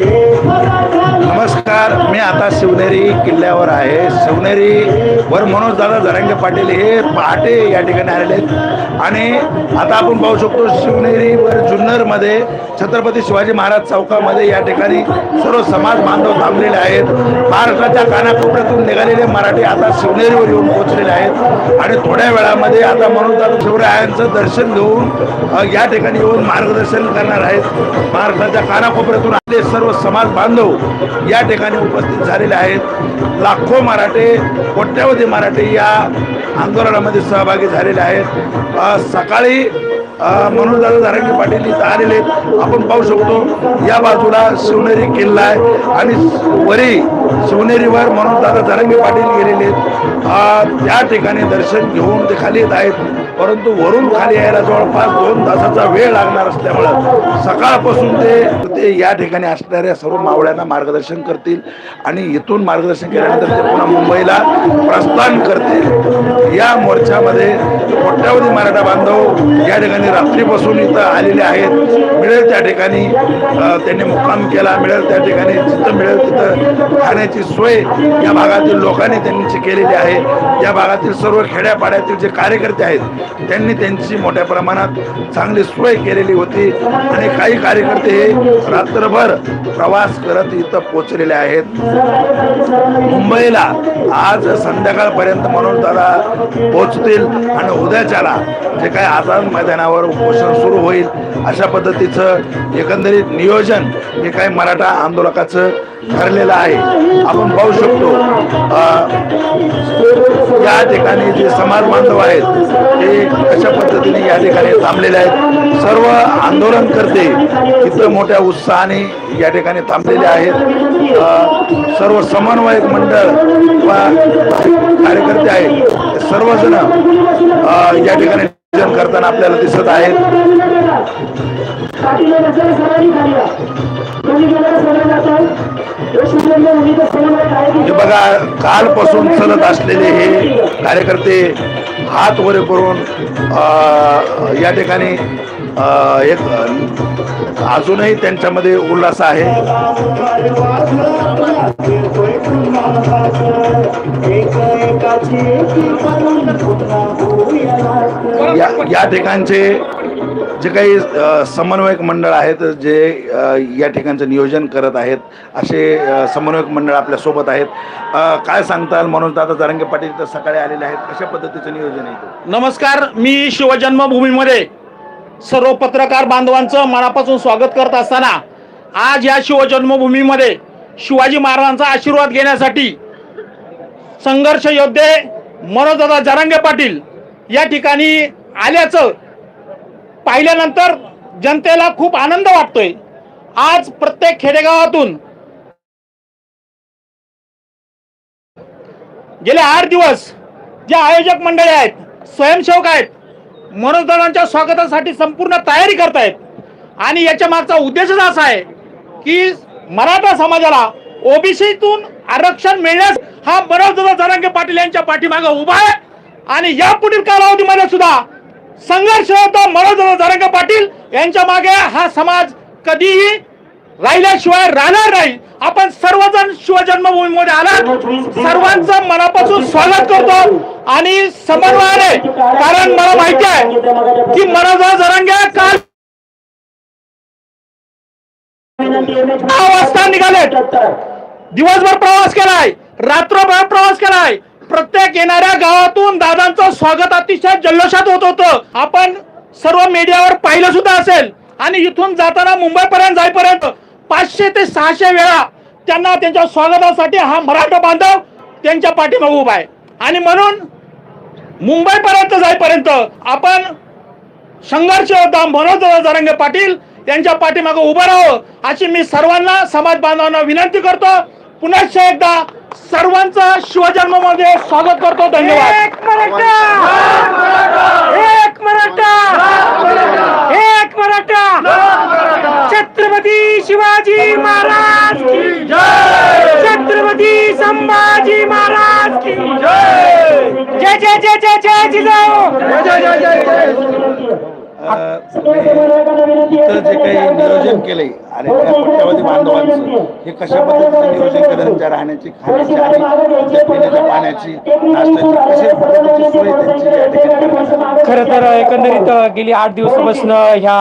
Deus. नमस्कार. मी आता शिवनेरी किल्ल्यावर आहे. शिवनेरी वर मनोज दादा जरांगे पाटील हे पहाटे या ठिकाणी आलेले आहेत. आणि आता आपण पाहू शकतो शिवनेरीवर जुन्नरमध्ये छत्रपती शिवाजी महाराज चौकामध्ये या ठिकाणी सर्व समाज बांधव थांबलेले आहेत. महाराष्ट्राच्या कानाकोपऱ्यातून निघालेले मराठी आता शिवनेरीवर येऊन पोहोचलेले आहेत. आणि थोड्या वेळामध्ये आता मनोज दादा शिवरायांचं दर्शन घेऊन या ठिकाणी येऊन मार्गदर्शन करणार आहेत. महाराष्ट्राच्या कानाकोपऱ्यातून आले सर्व समाज बांधव या ठिकाणी उपस्थित झालेले आहेत. लाखो मराठे कोट्यावधी मराठे या आंदोलनामध्ये सहभागी झालेले आहेत. सकाळी सकाळी मनोजदादा धारंगे पाटील इथं आलेले आहेत. आपण पाहू शकतो या बाजूला शिवनेरी किल्ला आहे आणि वरी शिवनेरीवर मनोजदादा धारंगे पाटील गेलेले आहेत. त्या ठिकाणी दर्शन घेऊन ते खाली येत आहेत. परंतु वरून खाली यायला जवळपास दोन तासाचा वेळ लागणार असल्यामुळं सकाळपासून ते ते या ठिकाणी असणाऱ्या सर्व मावळ्यांना मार्गदर्शन करतील आणि इथून मार्गदर्शन केल्यानंतर ते पुन्हा मुंबईला प्रस्थान करतील. या मोर्चामध्ये कोट्यावधी मराठा बांधव या ठिकाणी रात्रीपासून इथं आलेले आहेत. मिळेल त्या ठिकाणी त्यांनी मुक्काम केला मिळेल त्या ठिकाणी जिथं मिळेल तिथं खाण्याची सोय या भागातील लोकांनी त्यांची केलेली आहे. या भागातील सर्व खेड्यापाड्यातील जे कार्यकर्ते आहेत त्यांनी त्यांची मोठ्या प्रमाणात चांगली सोय केलेली होती. आणि काही कार्यकर्ते हे रात्रभर प्रवास करत इथं पोचलेले आहेत. मुंबईला आज संध्याकाळपर्यंत म्हणून दादा पोचतील आणि उद्याच्याला जे काय आझाद मैदानावर उपोषण सुरू होईल अशा पद्धतीचं एकंदरीत नियोजन हे काही मराठा आंदोलकाचं ठरलेलं आहे. आपण पाहू शकतो या ठिकाणी जे समाज बांधव आहेत ते कशा पद्धतीने या ठिकाणी थांबलेले आहेत. सर्व आंदोलनकर्ते इथं मोठ्या उत्साहाने या ठिकाणी थांबलेले आहेत. सर्व समन्वयक मंडळ कार्यकर्ते आहेत. सर्वजण या ठिकाणी नियोजन करताना आपल्याला दिसत आहेत. हे बघा कालपासून चलत असलेले हे कार्यकर्ते हात वरे करून या ठिकाणी एक अजूनही त्यांच्यामध्ये उल्हास आहे. या या ठिकाणचे जे काही समन्वयक मंडळ आहेत जे या ठिकाणचं नियोजन करत आहेत असे समन्वयक मंडळ आपल्यासोबत आहेत. काय सांगताल? म्हणून दादा जरांगे पाटील तर सकाळी आलेले आहेत. कशा पद्धतीचं नियोजन आहे नमस्कार मी शिवजन्मभूमीमध्ये सर्व पत्रकार बांधवांचं मनापासून स्वागत करत असताना आज या शिवजन्मभूमीमध्ये शिवाजी महाराजांचा आशीर्वाद घेण्यासाठी संघर्ष योद्धे मनोजदादा जरांगे पाटील या ठिकाणी आल्याचं पाहिल्यानंतर जनतेला खूप आनंद वाटतोय. आज प्रत्येक खेडेगावातून गेले आठ दिवस जे आयोजक मंडळी आहेत स्वयंसेवक आहेत मनोजदादांच्या स्वागतासाठी संपूर्ण तयारी करतायत. आणि याच्या मागचा उद्देशच असा आहे की मराठा समाजाला ओबीसीतून आरक्षण मिळण्यास हा मनोजदादा जरांगे पाटील यांच्या पाठीमागे उभा आहे. आणि यापुढील कालावधीमध्ये सुद्धा संघर्ष होता मनोजदादा धरंग पाटील. यांच्या मागे हा समाज कधीही राहिल्याशिवाय राहणार नाही. आपण सर्वजण शिवजन्मभूमीमध्ये आलात. सर्वांचं मनापासून स्वागत करतो आणि समन्वयाने कारण मला माहिती आहे की मनोजा जरांगे काल दहा वाजता निघालेत. दिवसभर प्रवास केलाय. रात्रभर प्रवास केलाय. प्रत्येक येणाऱ्या गावातून दादांचं स्वागत अतिशय जल्लोषात होत होतं. आपण सर्व मीडियावर पाहिलं सुद्धा असेल. आणि इथून जाताना मुंबईपर्यंत जाईपर्यंत पाचशे ते सहाशे वेळा त्यांना त्यांच्या स्वागतासाठी हा मराठा बांधव त्यांच्या पाठीमागे उभा आहे. आणि म्हणून मुंबईपर्यंत जाईपर्यंत आपण संघर्ष होता मनोज जरंगे पाटील यांच्या पाठीमागे उभं राहावं अशी मी सर्वांना समाज बांधवांना विनंती करतो. पुन्हा एकदा सर्वांचं शिवजन्मामध्ये स्वागत करतो धन्यवाद एक मराठा एक मराठा एक मराठा छत्रपती शिवाजी महाराज छत्रपती संभाजी महाराज जय जय जय जय जय जय जिजाऊ इथं जे काही नियोजन केलंय आणि त्या कोट्यावधी बांधवांचं हे कशा पद्धतीचं नियोजन केलं त्यांच्या राहण्याची खाण्याची आणि त्या पिण्याच्या पाण्याची नाश्त्याची कशा पद्धतीची सोय त्यांची या ठिकाणी? खरं तर एकंदरीत गेली आठ दिवसापासून ह्या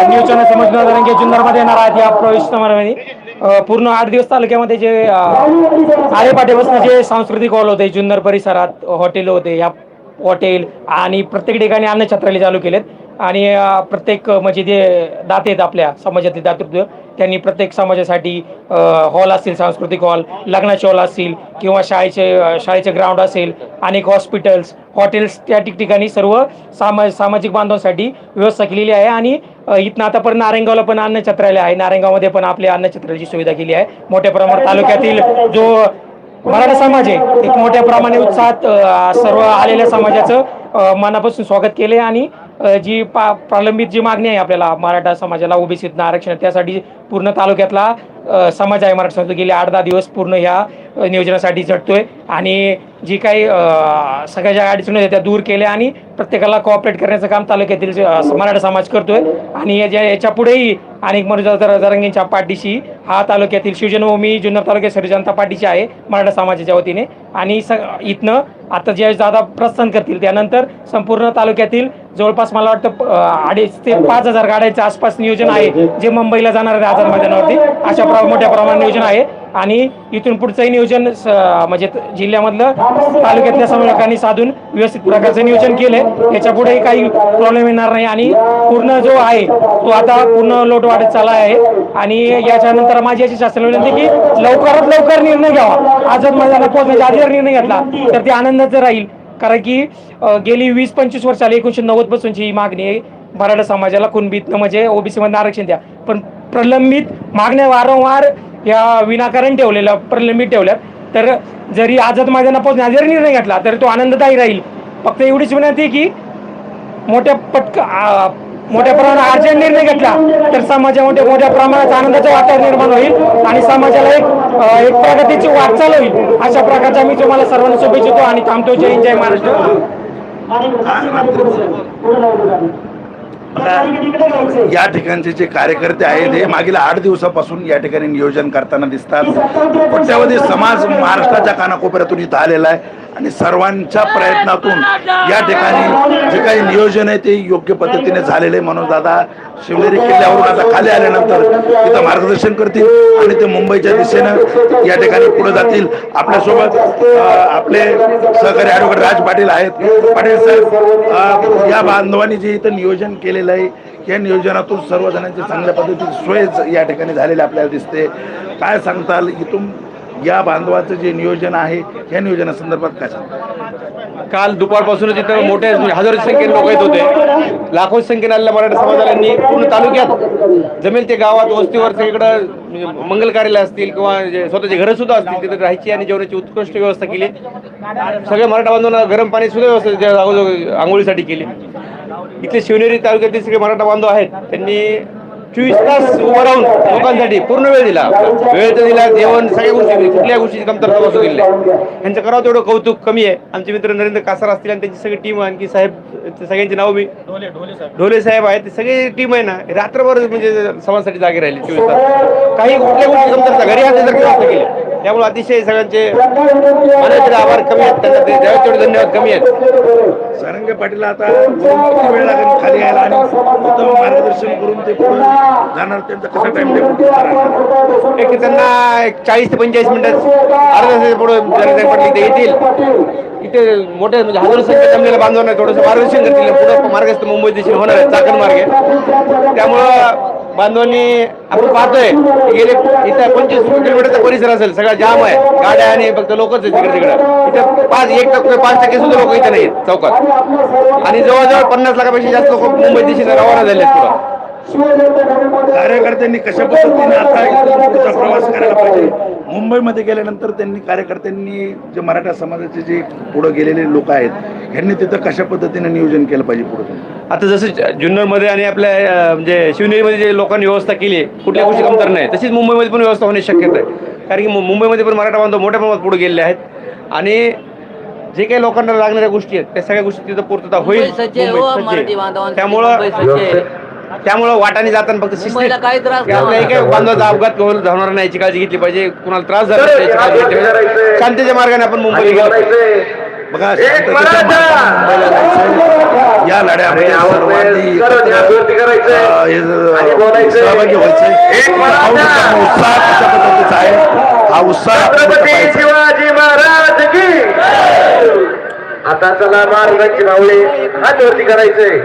नियोजन नियोजनाचे मजनू रंगे जुन्नरमध्ये येणार आहेत या प्रवेश समारंभामध्ये पूर्ण आठ दिवस तालुक्यामध्ये जे अ, जे सांस्कृतिक हॉल होते जुन्नर परिसरात हॉटेल होते या हॉटेल आणि प्रत्येक ठिकाणी अन्नछत्रालय चालू केलेत. आणि प्रत्येक म्हणजे जे दाते आहेत आपल्या समाजातले दातृत्व त्यांनी प्रत्येक समाजासाठी हॉल असतील सांस्कृतिक हॉल लग्नाचे हॉल असतील किंवा शाळेचे शाळेचे ग्राउंड असेल अनेक हॉस्पिटल्स हॉटेल्स त्या ठिकठिकाणी सर्व सामा सामाजिक बांधवांसाठी व्यवस्था केलेली आहे. आणि इथनं आतापर्यंत नारायणगावला पण अन्नछत्रालय आहे. नारायणगावमध्ये पण आपल्या अन्नछत्रालयाची सुविधा केली आहे. मोठ्या प्रमाणात तालुक्यातील जो मराठा समाज आहे. एक मोठ्या प्रमाणे उत्साहात सर्व आलेल्या समाजाचं मनापासून स्वागत केले आणि जी पा प्रलंबित जी मागणी आहे आपल्याला मराठा समाजाला ओबीसीतनं आरक्षण त्यासाठी पूर्ण तालुक्यातला समाज आहे मराठा समाज गेले आठ दहा दिवस पूर्ण ह्या नियोजनासाठी झटतोय आणि जी काही सगळ्या ज्या अडचणी होत्या त्या दूर केल्या आणि प्रत्येकाला कोऑपरेट करण्याचं काम तालुक्यातील मराठा समाज करतोय. आणि याच्या याच्या पुढेही अनेक मनुजा जरंगींच्या पाठीशी हा तालुक्यातील शिवजन्मभूमी जुन्नर तालुक्यात सर्व जनता पाठीशी आहे मराठा समाजाच्या वतीने. आणि स इथनं आता ज्या दादा प्रस्थान करतील त्यानंतर संपूर्ण तालुक्यातील जवळपास मला वाटतं अडीच ते पाच हजार गाड्याच्या आसपास नियोजन आहे जे मुंबईला जाणार आहे आझाद मैदानावरती. अशा प्र मोठ्या प्रमाणात नियोजन आहे. आणि इथून पुढचंही नियोजन म्हणजे जिल्ह्यामधलं तालुक्यातल्या समूहांनी साधून व्यवस्थित प्रकारचं नियोजन केलंय. याच्या पुढेही काही प्रॉब्लेम येणार नाही. आणि पूर्ण जो आहे तो आता पूर्ण लोट वाढत चालला आहे. आणि याच्यानंतर माझी अशी शासन विनंती की लवकरात लवकर निर्णय घ्यावा. आझाद मैदानात पोहोचण्याच्या आधी जर निर्णय घेतला तर ते आनंदाचं राहील. कारण की गेली वीस पंचवीस वर्षाला एकोणीशे नव्वद पासूनची ही मागणी आहे. मराठा समाजाला कुणबीतनं म्हणजे ओबीसी मध्ये आरक्षण द्या. पण प्रलंबित मागण्या वारंवार या विनाकारण ठेवलेल्या प्रलंबित ठेवल्यात. तर जरी आझाद मैदानात पोहोचण्याचा जरी निर्णय घेतला तरी तो आनंददायी राहील. फक्त एवढीच विनंती आहे की मोठ्या पटक मोठ्या प्रमाणात अर्जंट निर्णय घेतला तर समाजामध्ये मोठ्या प्रमाणात आनंदाचं वातावरण निर्माण होईल आणि समाजाला एक एक प्रगतीची वाटचाल होईल. अशा प्रकारचा मी तुम्हाला सर्वांना शुभेच्छा देतो आणि थांबतो. जय जय महाराष्ट्र. या ठिकाणचे जे कार्यकर्ते आहेत हे मागील आठ दिवसापासून या ठिकाणी नियोजन करताना दिसतात. कोट्यावधी समाज महाराष्ट्राच्या कानाकोपऱ्यातून इथं आलेला आहे. आणि सर्वांच्या प्रयत्नातून या ठिकाणी जे काही नियोजन आहे ते योग्य पद्धतीने झालेले आहे. म्हणून दादा शिवनेरी किल्ल्यावरून आता खाली आल्यानंतर तिथं मार्गदर्शन करतील आणि ते मुंबईच्या दिशेनं या ठिकाणी पुढे जातील. आपल्यासोबत आपले सहकारी ॲडव्होकेट राज पाटील आहेत. पाटील साहेब या बांधवांनी जे इथं नियोजन केलेलं आहे. या नियोजनातून सर्वजणांची चांगल्या पद्धतीची सोय या ठिकाणी झालेली आपल्याला दिसते. काय सांगताल? इथून या बांधवाचं जे नियोजन आहे या नियोजनासंदर्भात काय काल दुपारपासूनच इथं मोठ्या म्हणजे हजारो संख्येने लोक येत होते. लाखो संख्येने आलेल्या मराठा समाजाला पूर्ण तालुक्यात जमेल ते गावात वस्तीवर सगळीकडं म्हणजे मंगल कार्यालय असतील किंवा जे स्वतःचे घरं सुद्धा असतील तिथे राहायची आणि जेवणाची उत्कृष्ट व्यवस्था केली. सगळ्या मराठा बांधवांना गरम पाणी सुद्धा व्यवस्था आंघोळीसाठी केली. इथले शिवनेरी तालुक्यातील सगळे मराठा बांधव आहेत त्यांनी चोवीस तास उभं राहून लोकांसाठी पूर्ण वेळ दिला. वेळ तर दिला जेवण सगळ्या गोष्टी. कुठल्या गोष्टीची कमतरता बसू दिली. यांचं करावं तेवढं कौतुक कमी आहे. आमचे मित्र नरेंद्र कासार असतील आणि त्यांची सगळी टीम आणखी साहेब सगळ्यांची नाव मी ढोले साहेब. आहेत. ते सगळी टीम आहे ना रात्रभर म्हणजे समाजासाठी जागे राहिली चोवीस तास. काही कुठल्या गोष्टी कमतरता घरी असल्या तर केली त्यामुळे अतिशय सगळ्यांचे मनाचे आभार कमी आहेत त्यांना ते द्यावे तेवढे धन्यवाद कमी आहेत. सारंगे पाटील आता किती वेळ लागेल खाली यायला आणि उत्तम मार्गदर्शन करून ते पुढे जाणार त्यांचा कसा टाइम टेबल एक त्यांना एक चाळीस ते पंचेचाळीस मिनिटात अर्धा पुढे जरा पडली ते येतील इथे मोठे म्हणजे हजारो संख्या जमलेल्या बांधवांना थोडंसं मार्गदर्शन करतील पुढे मार्गस्थ मुंबई दिशेने होणार आहे चाकण मार्गे. त्यामुळं बांधवांनी आपण पाहतोय गेले इथं पंचवीस किलोमीटरचा परिसर असेल सगळा जाम आहे. गाड्या आणि फक्त लोकच आहेत तिकडे तिकडे. इथं पाच एक टक्के पाच टक्के सुद्धा लोक इथे नाहीत चौकात. आणि जवळजवळ पन्नास लाखापेक्षा जास्त लोक मुंबई दिशेने रवाना झाले आहेत कार्यकर्त्यांनी कशा पद्धतीने आता पुढचा प्रवास करायला पाहिजे? मुंबईमध्ये गेल्यानंतर त्यांनी कार्यकर्त्यांनी जे मराठा समाजाचे जे पुढे गेलेले लोक आहेत यांनी तिथं कशा पद्धतीने नियोजन केलं पाहिजे पुढे आता जसं जुन्नरमध्ये आणि आपल्या म्हणजे शिवनेरीमध्ये जे लोकांनी व्यवस्था केली आहे कुठल्या गोष्टी कमतर नाही. तशीच मुंबईमध्ये पण व्यवस्था होण्याची शक्यता आहे. कारण की मु- मुंबईमध्ये पण मराठा बांधव मोठ्या प्रमाणात पुढे गेलेले आहेत. आणि जे काही लोकांना लागणाऱ्या गोष्टी आहेत त्या सगळ्या गोष्टी तिथं पूर्तता होईल. हो, त्यामुळं. त्यामुळं वाटाने जाताना फक्त काही त्रास नाही एका बांधवाचा अपघात होईल धावणार नाही याची काळजी घेतली पाहिजे. कुणाला त्रास झाला नाही याची काळजी घेतली पाहिजे शांतीच्या मार्गाने आपण मुंबईला गेलो. पाहिजे. बघा शांततेच्या मार्गाने मुंबईला जायचंय. या लढ्यामध्ये सर्वांनी एकत्र, अं, हे, सहभागी व्हायचंय. हा उत्साह कशा पद्धतीचा आहे? हा उत्साह आपल्याला पाहायचा. शिवाजी महाराज की आता चला महाराजांची मावळे हात वरती करायचंय.